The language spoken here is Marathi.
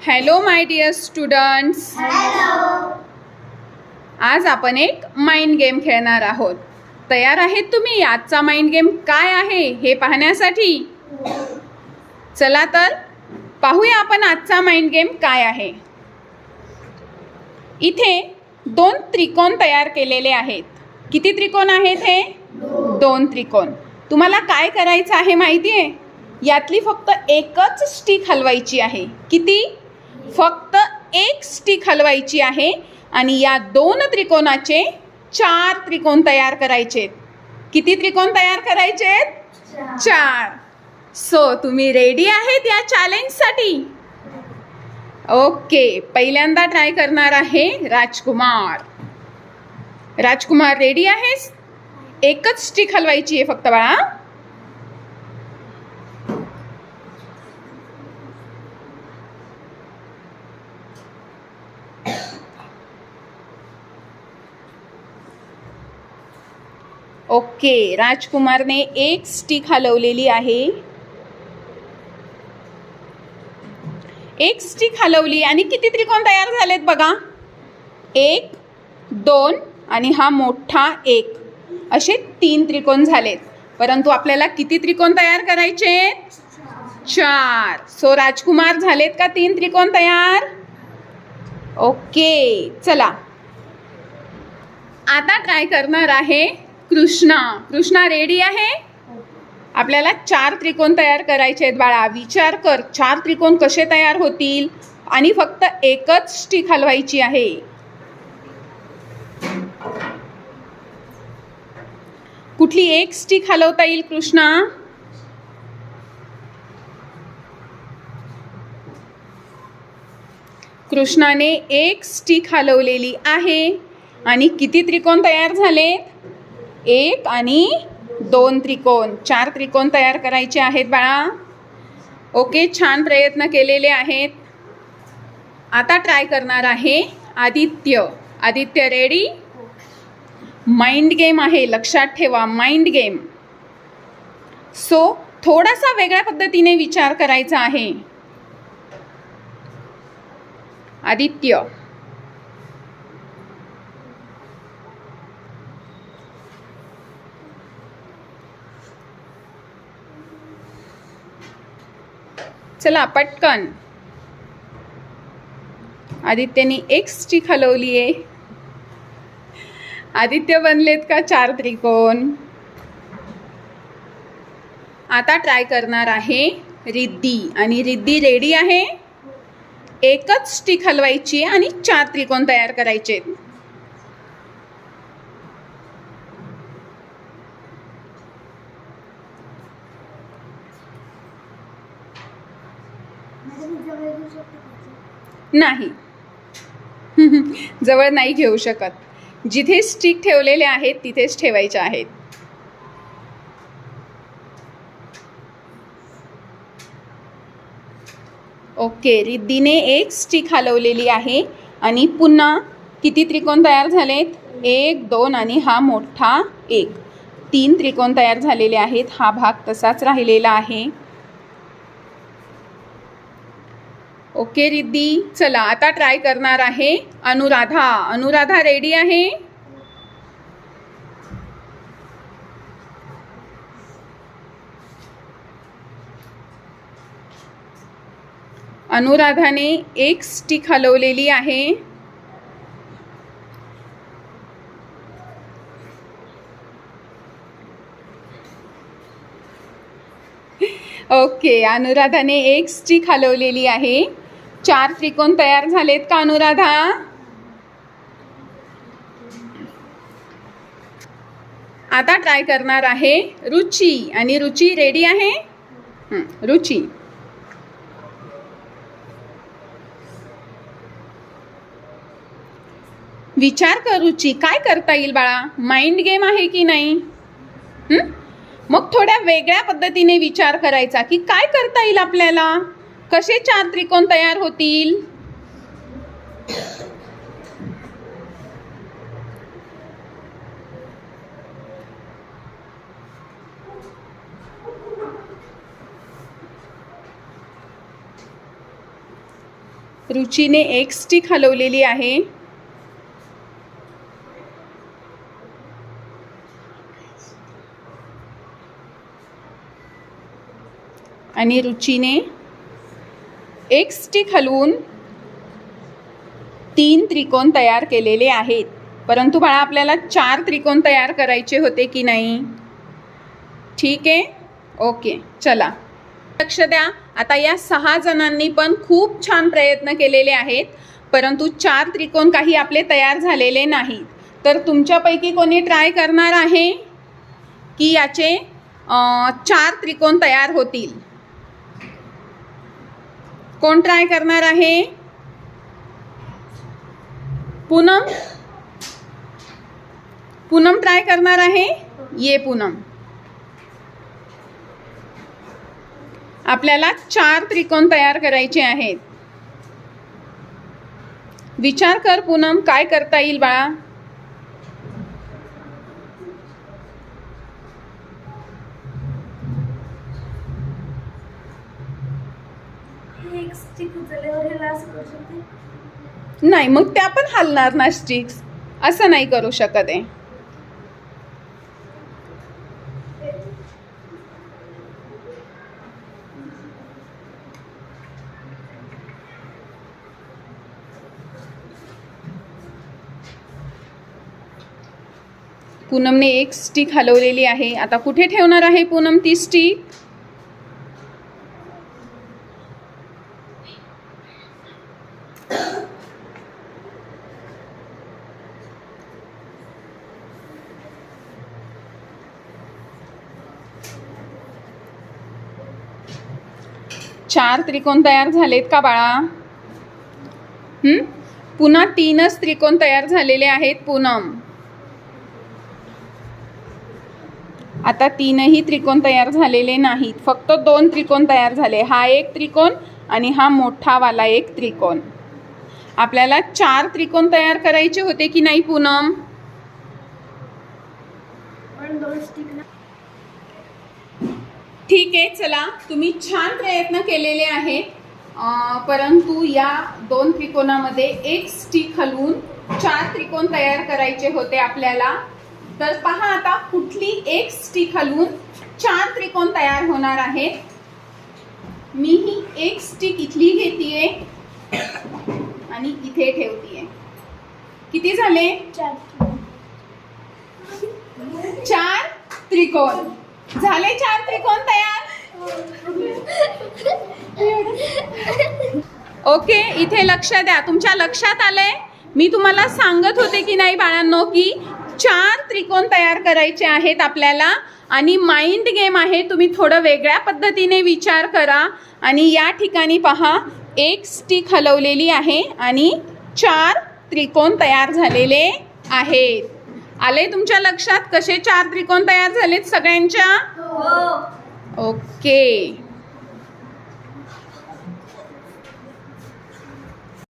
हॅलो माय डिअर स्टुडंट्स आज आपण एक माइंड गेम खेळणार आहोत. तयार आहेत तुम्ही? आजचा माइंड गेम काय आहे हे पाहण्यासाठी? चला तर पाहूया आपण आजचा माइंड गेम काय आहे. इथे दोन त्रिकोण तयार केलेले आहेत. किती त्रिकोण आहेत हे? दोन त्रिकोण. तुम्हाला काय करायचं आहे माहिती आहे यातली फक्त एकच स्टिक हलवायची आहे. किती? फक्त एक स्टिक हलवायची आहे आणि या दोन त्रिकोणाचे चार त्रिकोण तयार करायचे किती त्रिकोण तयार करायचे चार. सो तुम्ही रेडी आहेत या चॅलेंजसाठी ओके पहिल्यांदा ट्राय करणार आहे राजकुमार. राजकुमार रेडी आहेस? एकच स्टिक हलवायची आहे फक्त बाळा. ओके राजकुमारने एक स्टिक हलवलेली आहे. एक स्टिक हलवली आणि किती त्रिकोण तयार झालेत बघा. एक दोन आणि हा मोठा एक. असे तीन त्रिकोण झालेत. परंतु आपल्याला किती त्रिकोण तयार करायचे? चार. सो राजकुमार झालेत का तीन त्रिकोण तयार? ओके चला. आता काय करणार आहे? कृष्णा. कृष्णा रेडी आहे? आपल्याला चार त्रिकोण तयार करायचे आहेत बाळा. विचार कर चार त्रिकोण कसे तयार होतील? आणि फक्त एकच स्टिक हलवायची आहे. कुठली एक स्टिक हलवता येईल कृष्णा? कृष्णाने एक स्टिक हलवलेली आहे. आणि किती त्रिकोण तयार झाले एक आणि दोन त्रिकोण. चार त्रिकोण तयार करायचे आहेत बाळा. ओके छान प्रयत्न केलेले आहेत. आता ट्राय करणार आहे Aditya. Aditya ready mind game आहे लक्षात ठेवा माइंड गेम सो थोडासा वेगळ्या पद्धतीने विचार करायचा आहे. आदित्य. चला पटकन. आदित्यने एक स्टिक हलवली आहे. आदित्य बनलेत का चार त्रिकोण? आता ट्राय करणार आहे रिद्धी. आणि रिद्धी रेडी आहे? एकच स्टिक हलवायची आहे आणि चार त्रिकोण तयार करायचे आहेत. नाही. जवळ नाही घेऊ शकत. जिथे स्टिक ठेवलेले आहेत तिथेच ठेवायचे आहेत. ओके रिद्धीने एक स्टिक हलवलेली आहे आणि पुन्हा किती त्रिकोण तयार झालेत? एक दोन आणि हा मोठा एक. तीन त्रिकोण तयार झालेले आहेत. हा भाग तसाच राहिलेला आहे. ओके रिद्धी चला आता ट्राय करणार आहे अनुराधा. अनुराधा रेडी आहे? अनुराधाने एक स्टिक हलवलेली आहे. ओके अनुराधाने एक स्टिक हलवलेली आहे. चार त्रिकोण तयार झालेत का अनुराधा? आता ट्राय करणार आहे रुची. आणि रुची रेडी आहे? रुची. विचार कर रुची काय करता येईल बाळा? माइंड गेम आहे की नाही? मग थोड्या वेगळ्या पद्धतीने विचार करायचा की काय करता येईल आपल्याला? कसे चार त्रिकोण तयार होतील? रुचीने एक स्टिक हलवलेली आहे. आणि रुचीने एक स्टिक हलवून तीन त्रिकोण तयार केलेले आहेत. परंतु बाळा आपल्याला चार त्रिकोण तयार करायचे होते की नाही? ठीक आहे? ओके चला. लक्ष द्या. आता या सहा जणांनी पण खूप छान प्रयत्न केलेले आहेत. परंतु चार त्रिकोण काही आपले तयार झालेले नाहीत. तर तुमच्यापैकी कोणी ट्राय करणार आहे? की याचे चार त्रिकोण तयार होतील? कोण ट्राय करणार आहे? पूनम? पूनम ट्राय करणार आहे? ये पूनम. आपल्याला चार त्रिकोण तयार करायचे आहेत. विचार कर पूनम काय करता येईल बाळा एक स्टिक उचलल्यावर ह्याला असं करू शकते नाही मग त्या पण हलणार ना स्टिक्स असं नाही करू शकत आहे. पूनमने एक स्टिक हलवलेली आहे. आता कुठे ठेवणार आहे पूनम ती स्टिक चार त्रिकोण तयार झालेत का बाळा? पुन्हा तीनच त्रिकोण तयार झालेले आहेत पूनम. आता तीनही त्रिकोण तयार झालेले नाहीत. फक्त दोन त्रिकोण तयार झाले. हा एक त्रिकोण आणि हा मोठावाला एक त्रिकोण. आपल्याला चार त्रिकोण तयार करायचे होते की नाही पूनम? ठीक आहे चला. तुम्ही छान प्रयत्न केलेले आहेत. परंतु या दोन त्रिकोणामध्ये एक स्टिक हलवून चार त्रिकोण तयार करायचे होते आपल्याला. तर पहा आता कुठली एक स्टिक हलवून चार त्रिकोण तयार होणार आहेत. मी ही एक स्टिक इथली घेतीये आणि इथे ठेवतीये. किती झाले? चार चार त्रिकोण. झाले चार त्रिकोण तयार? ओके इथे लक्ष द्या. तुमच्या लक्षात आलंय? मी तुम्हाला सांगत होते की नाही बाळांनो की चार त्रिकोण तयार करायचे आहेत आपल्याला आणि माइंड गेम आहे. तुम्ही थोडं वेगळ्या पद्धतीने विचार करा. आणि या ठिकाणी पहा एक स्टिक हलवलेली आहे आणि चार त्रिकोण तयार झालेले आहेत. आले तुमच्या लक्षात? कसे चार त्रिकोण तयार झालेत सगळ्यांच्या? हो. ओके.